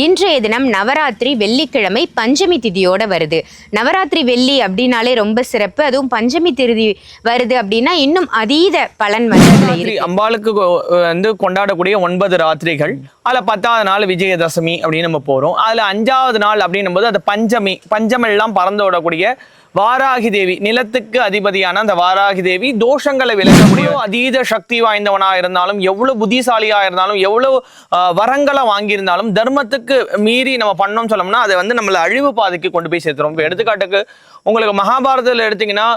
இன்றைய தினம் நவராத்திரி வெள்ளிக்கிழமை பஞ்சமி திதியோட வருது. நவராத்திரி வெள்ளி அப்படின்னாலே ரொம்ப சிறப்பு. அதுவும் பஞ்சமி திருதி வருது அப்படின்னா இன்னும் அதீத பலன் வந்து அம்பாளுக்கு வந்து கொண்டாடக்கூடிய ஒன்பது ராத்திரிகள். அதுல பத்தாவது நாள் விஜயதசமி அப்படின்னு நம்ம போறோம். அதுல அஞ்சாவது நாள் அப்படின்னும் போது அது பஞ்சமி பஞ்சமெல்லாம் பறந்து விடக்கூடிய வாராகி தேவி நிலத்துக்கு அதிபதியான அந்த வாராகி தேவி தோஷங்களை விளக்கக்கூடிய அதீத சக்தி வாய்ந்தவனாக இருந்தாலும் எவ்வளவு புத்திசாலியாக இருந்தாலும் எவ்வளவு வரங்களை வாங்கியிருந்தாலும் தர்மத்துக்கு மீறி நம்ம பண்ணோம் சொல்லோம்னா அதை வந்து நம்மளை அழிவு பாதைக்கு கொண்டு போய் சேர்த்துரும். இப்போ எடுத்துக்காட்டுக்கு உங்களுக்கு மகாபாரதத்தில் எடுத்தீங்கன்னா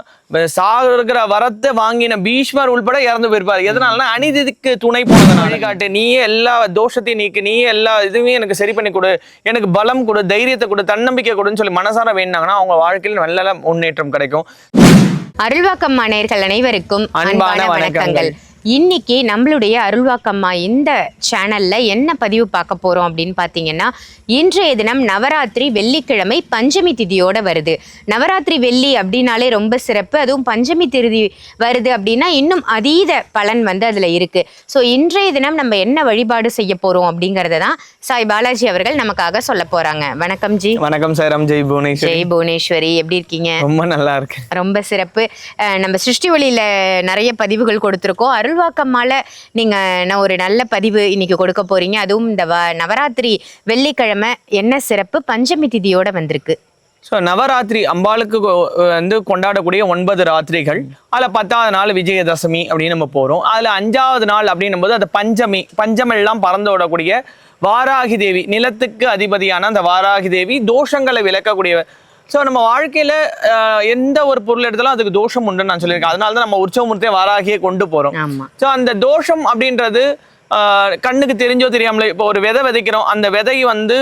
சாகுற வரத்தை வாங்கின பீஷ்மர் உள்பட இறந்து போயிருப்பாரு. எதனாலனா அநீதிக்கு துணை போனதுனால. வழிகாட்டு நீயே எல்லா தோஷத்தையும் நீக்கு நீயே எல்லா இதுவுமே எனக்கு சரி பண்ணி கொடு. எனக்கு பலம் கொடு தைரியத்தை கொடு தன்னம்பிக்கை கொடுன்னு சொல்லி மனசார வேணாங்கன்னா அவங்க வாழ்க்கையில் நல்ல முன்னேற்றம் கிடைக்கும். அருள்வாக்கம்மா நேயர்கள் அனைவருக்கும் அன்பான வணக்கங்கள். இன்னைக்கு நம்மளுடைய அருள்வாக்கம்மா இந்த சேனல்ல என்ன பதிவு பார்க்க போறோம் அப்படின்னு பார்த்தீங்கன்னா இன்றைய தினம் நவராத்திரி வெள்ளிக்கிழமை பஞ்சமி திதியோட வருது. நவராத்திரி வெள்ளி அப்படின்னாலே ரொம்ப சிறப்பு. அதுவும் பஞ்சமி திருதி வருது அப்படின்னா இன்னும் அதீத பலன் வந்து அதுல இருக்கு. ஸோ இன்றைய தினம் நம்ம என்ன வழிபாடு செய்ய போறோம் அப்படிங்கறத தான் சாய் பாலாஜி அவர்கள் நமக்காக சொல்ல போறாங்க. வணக்கம் ஜி. வணக்கம் சாரம் ஜெய் புவனேஸ்வரி. ஜெய் புவனேஸ்வரி. எப்படி இருக்கீங்க? ரொம்ப நல்லா இருக்கு ரொம்ப சிறப்பு. நம்ம சிருஷ்டி ஒளியில நிறைய பதிவுகள் கொடுத்துருக்கோம். மாலை நீங்க நான் ஒரு நல்ல பதிவு இன்னைக்கு கொடுக்க போறீங்க. அதுவும் இந்த வ- நவராத்திரி வெள்ளிக்கிழமை என்ன சிறப்பு? பஞ்சமி திதியோட வந்திருக்கு. ஸோ நவராத்திரி அம்பாளுக்கு வந்து கொண்டாடக்கூடிய ஒன்பது ராத்திரிகள். அதில் பத்தாவது நாள் விஜயதசமி அப்படின்னு நம்ம போகிறோம் அதில் அஞ்சாவது நாள் அப்படின்னும் போது அது பஞ்சமி பஞ்சமெல்லாம் பறந்து விடக்கூடிய வாராகி தேவி நிலத்துக்கு அதிபதியான அந்த வாராகி தேவி தோஷங்களை விளக்கக்கூடிய ஸோ நம்ம வாழ்க்கையில எந்த ஒரு பொருள் எடுத்தாலும் அதுக்கு தோஷம் உண்டுன்னு நான் சொல்லியிருக்கேன். அதனால தான் நம்ம உற்சவமூர்த்தியை வாராகியை கொண்டு போகிறோம் ஸோ அந்த தோஷம் அப்படின்றது கண்ணுக்கு தெரிஞ்சோ தெரியாமலே இப்போ ஒரு விதை விதைக்கிறோம். அந்த விதை வந்து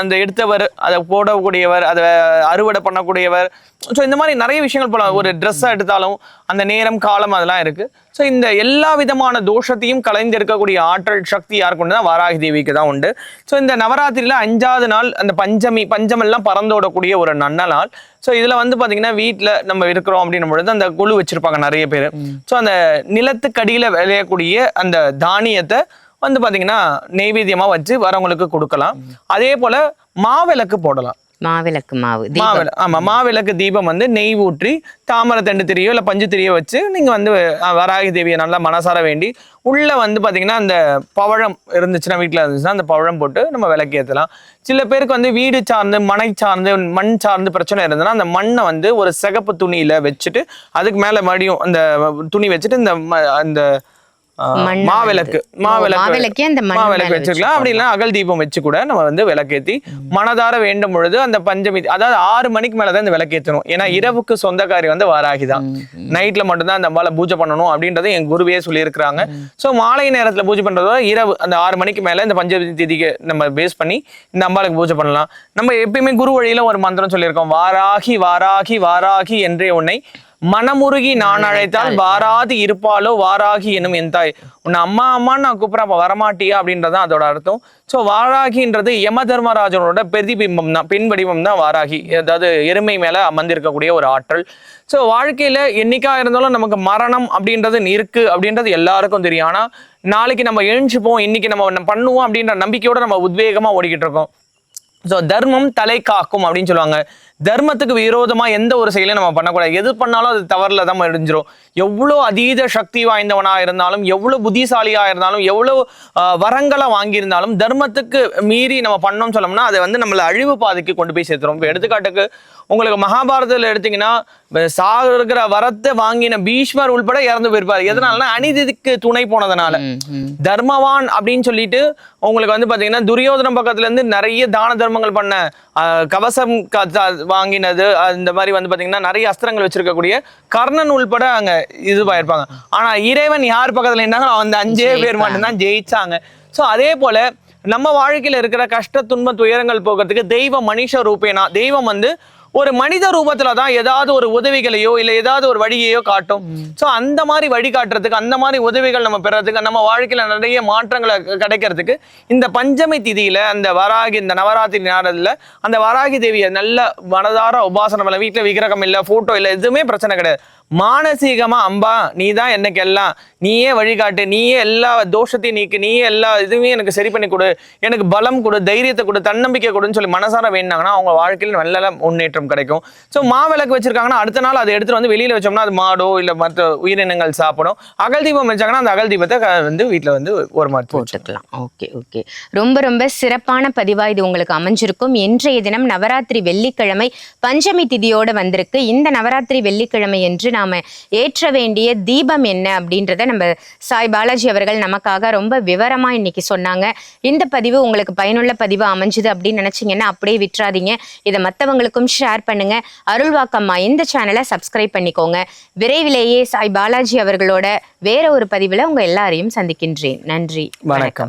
அந்த எடுத்தவர் அதை போடக்கூடியவர் அதை அறுவடை பண்ணக்கூடியவர். ஸோ இந்த மாதிரி நிறைய விஷயங்கள் போல ஒரு ட்ரெஸ்ஸை எடுத்தாலும் அந்த நேரம் காலம் அதெல்லாம் இருக்கு. ஸோ இந்த எல்லா விதமான தோஷத்தையும் கலைந்திருக்கக்கூடிய ஆற்றல் சக்தி யாருக்கு உண்டு வாராகி தேவிக்கு தான் உண்டு. ஸோ இந்த நவராத்திரியில அஞ்சாவது நாள் அந்த பஞ்சமி பஞ்சமெல்லாம் பறந்தோடக்கூடிய ஒரு நல்ல நாள் ஸோ இதுல வந்து பாத்தீங்கன்னா வீட்டில் நம்ம இருக்கிறோம் அப்படின்னும் பொழுது அந்த குழு வச்சிருப்பாங்க நிறைய பேர். ஸோ அந்த நிலத்துக்கடியில விளையக்கூடிய அந்த தானியத்தை வந்து பாத்தீங்கன்னா நெய்வேத்தியமா வச்சு வரவங்களுக்கு கொடுக்கலாம். அதே போல மாவிளக்கு போடலாம். மாவிளக்கு மாவு மாவிளக்கு மாவிள ஆமா மாவிளக்கு தீபம் வந்து நெய் ஊற்றி தாமரை தண்டு திரியோ இல்லை பஞ்சு திரியோ வச்சு நீங்க வந்து வராகி தேவியை நல்லா மனசார வேண்டி உள்ள வந்து பாத்தீங்கன்னா அந்த பவழம் இருந்துச்சுன்னா வீட்டில் இருந்துச்சுன்னா அந்த பவழம் போட்டு நம்ம விளக்கு ஏற்றலாம் சில பேருக்கு வந்து வீடு சார்ந்து மனை சார்ந்து மண் சார்ந்து பிரச்சனை இருந்ததுன்னா அந்த மண்ணை வந்து ஒரு சிகப்பு துணியில வச்சுட்டு அதுக்கு மேல மறுபடியும் அந்த துணி வச்சுட்டு இந்த அந்த மாவிளக்கு மாவிளக்கு மாவிளக்கே அப்படி இல்லைன்னா அகல் தீபம் வச்சு கூட நம்ம வந்து விளக்கேத்தி மனதார வேண்டும் பொழுது அந்த பஞ்சமி அதாவது ஆறு மணிக்கு மேலதான் இந்த விளக்கேற்றணும் ஏன்னா இரவுக்கு சொந்தக்காரி வந்து வாராகி தான். நைட்ல மட்டும்தான் அந்த அம்பால பூஜை பண்ணணும் அப்படின்றத என் குருவே சொல்லியிருக்கிறாங்க. ஸோ மாலை நேரத்துல பூஜை பண்றதோட இரவு அந்த ஆறு மணிக்கு மேல இந்த பஞ்சமி திதிக்கு நம்ம பேஸ் பண்ணி இந்த அம்பாளுக்கு பூஜை பண்ணலாம். நம்ம எப்பயுமே குரு வழியில ஒரு மந்திரம் சொல்லியிருக்கோம். வாராகி வாராகி வாராகி என்றே உன்னை மனமுருகி நான் அழைத்தால் வாராது இருப்பாளோ வாராகி எனும் என் தாய். உன்னை அம்மா அம்மான்னு நான் கூப்பிட்றேன் அப்போ வரமாட்டியா அப்படின்றதான் அதோட அர்த்தம். ஸோ வாராகின்றது யம தர்மராஜனோட பிரதிபிம்பம் தான் பெண் வடிவம் தான் வாராகி. அதாவது எருமை மேல அமர்ந்திருக்கக்கூடிய ஒரு ஆற்றல். ஸோ வாழ்க்கையில என்னைக்கா இருந்தாலும் நமக்கு மரணம் அப்படின்றது இருக்கு அப்படின்றது எல்லாருக்கும் தெரியும். ஆனா நாளைக்கு நம்ம எழுஞ்சுப்போம் இன்னைக்கு நம்ம பண்ணுவோம் அப்படின்ற நம்பிக்கையோட நம்ம உத்வேகமா ஓடிக்கிட்டு இருக்கோம். ஸோ தர்மம் தலை காக்கும் அப்படின்னு சொல்லுவாங்க. தர்மத்துக்கு விரோதமாக எந்த ஒரு செயலையும் நம்ம பண்ணக்கூடாது. எது பண்ணாலும் அது தவறில் தான் முடிஞ்சிடும் எவ்வளோ அதீத சக்தி வாய்ந்தவனாக இருந்தாலும் எவ்வளோ புத்திசாலியாக இருந்தாலும் எவ்வளோ வரங்களை வாங்கியிருந்தாலும் தர்மத்துக்கு மீறி நம்ம பண்ணோம்னு சொல்லோம்னா அதை வந்து நம்மளை அழிவு பாதைக்கு கொண்டு போய் சேர்த்துரும். இப்போ எடுத்துக்காட்டுக்கு உங்களுக்கு மகாபாரதத்தில் எடுத்தீங்கன்னா சாகுற வரத்தை வாங்கின பீஷ்மர் உள்பட இறந்து போயிருப்பாரு. எதனாலனா அநீதிக்கு துணை போனதுனால. தர்மவான் அப்படின்னு சொல்லிட்டு உங்களுக்கு வந்து பாத்தீங்கன்னா துரியோதன பக்கத்துல இருந்து நிறைய தான தர்மங்கள் பண்ண கவசம் வாங்கினது இந்த மாதிரி வந்து பாத்தீங்கன்னா நிறைய அஸ்திரங்கள் வச்சிருக்கக்கூடிய கர்ணன் உள்பட அங்க இதுவாயிருப்பாங்க ஆனா இறைவன் யார் பக்கத்துல இருந்தாங்களோ அந்த அஞ்சே பேர். மட்டும்தான் ஜெயிச்சாங்க. சோ அதே போல நம்ம வாழ்க்கையில இருக்கிற கஷ்ட துன்ப துயரங்கள் போகிறதுக்கு தெய்வ மனுஷ ரூபேனா தெய்வம் வந்து ஒரு மனித ரூபத்துல தான் ஏதாவது ஒரு உதவிகளையோ இல்லை ஏதாவது ஒரு வழியையோ காட்டும். ஸோ அந்த மாதிரி வழி காட்டுறதுக்கு அந்த மாதிரி உதவிகள் நம்ம பெறதுக்கு நம்ம வாழ்க்கையில நிறைய மாற்றங்களை கிடைக்கிறதுக்கு இந்த பஞ்சமி திதியில அந்த வராகி இந்த நவராத்திரி நேரத்தில் அந்த வராகி தேவியை நல்ல மனதார உபாசனம் இல்லை வீட்டில் விக்கிரகம் இல்லை ஃபோட்டோ இல்லை எதுவுமே பிரச்சனை கிடையாது. மானசீகமாக அம்பா நீ தான் எனக்கு எல்லாம் நீயே வழிகாட்டு நீயே எல்லா தோஷத்தையும் நீக்கு நீயே எல்லா இதுவுமே எனக்கு சரி பண்ணி கொடு எனக்கு பலம் கொடு தைரியத்தை கொடு தன்னம்பிக்கை கொடுன்னு சொல்லி மனசார வேணாங்கன்னா அவங்க வாழ்க்கையில் நல்ல முன்னேற்றம் கிடைக்கும். ஸோ மாவிளக்கு வச்சிருக்காங்கன்னா அடுத்த நாள் அதை எடுத்துட்டு வந்து வெளியில் வச்சோம்னா அது மாடோ இல்லை மற்ற உயிரினங்கள் சாப்பிடும். அகல் தீபம் வச்சாங்கன்னா அந்த அகல் தீபத்தை வந்து வீட்டில் வந்து ஒரு மாதிரி போட்டுக்கலாம். ஓகே ஓகே ரொம்ப ரொம்ப சிறப்பான பதிவாக இது உங்களுக்கு அமைஞ்சிருக்கும். இன்றைய தினம் நவராத்திரி வெள்ளிக்கிழமை பஞ்சமி திதியோடு வந்திருக்கு. இந்த நவராத்திரி வெள்ளிக்கிழமை என்று நாம் ஏற்ற வேண்டிய தீபம் என்ன அப்படின்றத நம்ம சாய் பாலாஜி அவர்கள் நமக்காக ரொம்ப விவரமா இன்னைக்கு சொன்னாங்க. இந்த பதிவு உங்களுக்கு பயனுள்ள பதிவு அமைஞ்சுது அப்படின்னு நினைச்சீங்கன்னா அப்படியே விட்டுறாதீங்க. இதை மற்றவங்களுக்கும் ஷேர் பண்ணுங்க. அருள்வாக்கம்மா இந்த சேனலை சப்ஸ்கிரைப் பண்ணிக்கோங்க. விரைவிலேயே சாய் பாலாஜி அவர்களோட வேற ஒரு பதிவுல உங்க எல்லாரையும் சந்திக்கின்றேன். நன்றி. வணக்கம்.